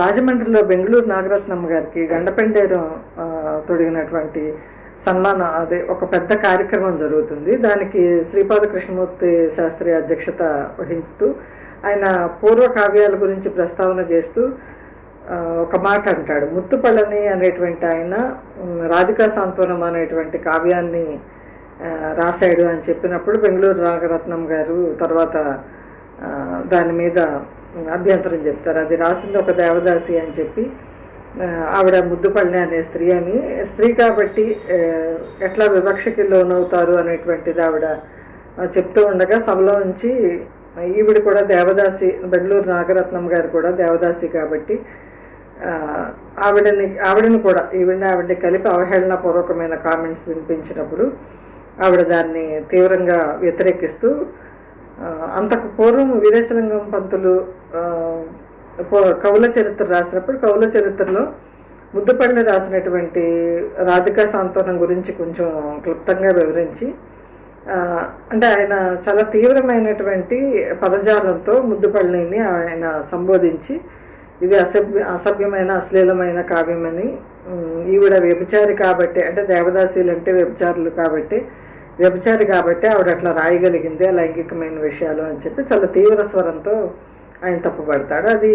రాజమండ్రిలో బెంగళూరు నాగరత్నమ్మ గారికి గండపెండేరం తొడిగినటువంటి సన్మానం అదే ఒక పెద్ద కార్యక్రమం జరుగుతుంది. దానికి శ్రీపాద కృష్ణమూర్తి శాస్త్రి అధ్యక్షత వహించుతూ ఆయన పూర్వ కావ్యాల గురించి ప్రస్తావన చేస్తూ ఒక మాట అంటాడు. ముత్తుపళ్ళని అనేటువంటి ఆయన రాధికా సాంత్వనం అనేటువంటి కావ్యాన్ని రాశాడు అని చెప్పినప్పుడు బెంగళూరు నాగరత్నం గారు తర్వాత దాని మీద అభ్యంతరం చెప్తారు. అది రాసింది ఒక దేవదాసి అని చెప్పి ఆవిడ ముద్దుపల్లి అనే స్త్రీ అని. స్త్రీ కాబట్టి ఎట్లా వివక్షకి లోనవుతారు అనేటువంటిది ఆవిడ చెప్తూ ఉండగా సభలో ఉంచి ఈవిడ కూడా దేవదాసి బెంగళూరు నాగరత్నం గారు కూడా దేవదాసి కాబట్టి ఆవిడని ఆవిడని కూడా ఈవిడ ఆవిడని కలిపి అవహేళనపూర్వకమైన కామెంట్స్ వినిపించినప్పుడు ఆవిడ దాన్ని తీవ్రంగా వ్యతిరేకిస్తూ అంతకు పూర్వం వీరేశలింగం పంతులు కవుల చరిత్ర రాసినప్పుడు కవుల చరిత్రలో ముద్దుపల్లి రాసినటువంటి రాధికా సాంతోనం గురించి కొంచెం క్లుప్తంగా వివరించి అంటే ఆయన చాలా తీవ్రమైనటువంటి పదజాలంతో ముద్దుపల్లిని ఆయన సంబోధించి ఇది అసభ్య అసభ్యమైన అశ్లీలమైన కావ్యమని ఈవిడ వ్యభిచారి కాబట్టి అంటే దేవదాసీలు అంటే వ్యభిచారులు కాబట్టి వ్యభిచారి కాబట్టి ఆవిడ అట్లా రాయగలిగింది లైంగికమైన విషయాలు అని చెప్పి చాలా తీవ్ర స్వరంతో ఆయన తప్పుపడతాడు. అది